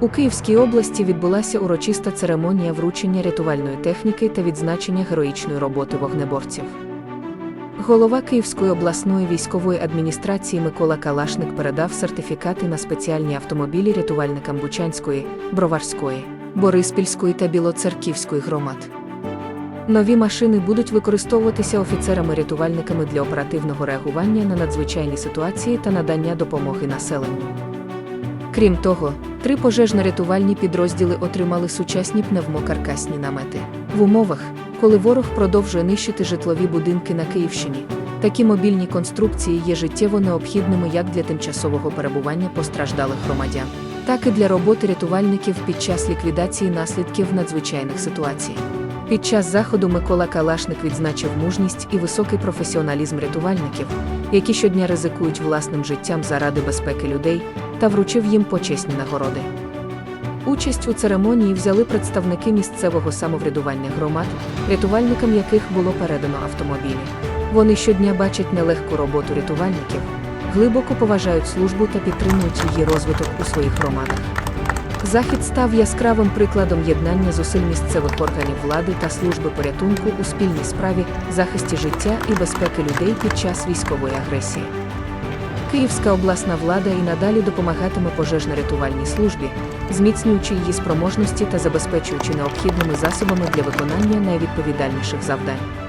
У Київській області відбулася урочиста церемонія вручення рятувальної техніки та відзначення героїчної роботи вогнеборців. Голова Київської обласної військової адміністрації Микола Калашник передав сертифікати на спеціальні автомобілі рятувальникам Бучанської, Броварської, Бориспільської та Білоцерківської громад. Нові машини будуть використовуватися офіцерами-рятувальниками для оперативного реагування на надзвичайні ситуації та надання допомоги населенню. Крім того, три пожежно-рятувальні підрозділи отримали сучасні пневмокаркасні намети. В умовах, коли ворог продовжує нищити житлові будинки на Київщині, такі мобільні конструкції є життєво необхідними як для тимчасового перебування постраждалих громадян, так і для роботи рятувальників під час ліквідації наслідків надзвичайних ситуацій. Під час заходу Микола Калашник відзначив мужність і високий професіоналізм рятувальників, які щодня ризикують власним життям заради безпеки людей, та вручив їм почесні нагороди. Участь у церемонії взяли представники місцевого самоврядування громад, рятувальникам яких було передано автомобілі. Вони щодня бачать нелегку роботу рятувальників, глибоко поважають службу та підтримують її розвиток у своїх громадах. Захід став яскравим прикладом єднання зусиль місцевих органів влади та служби порятунку у спільній справі, захисті життя і безпеки людей під час військової агресії. Київська обласна влада і надалі допомагатиме пожежно-рятувальній службі, зміцнюючи її спроможності та забезпечуючи необхідними засобами для виконання найвідповідальніших завдань.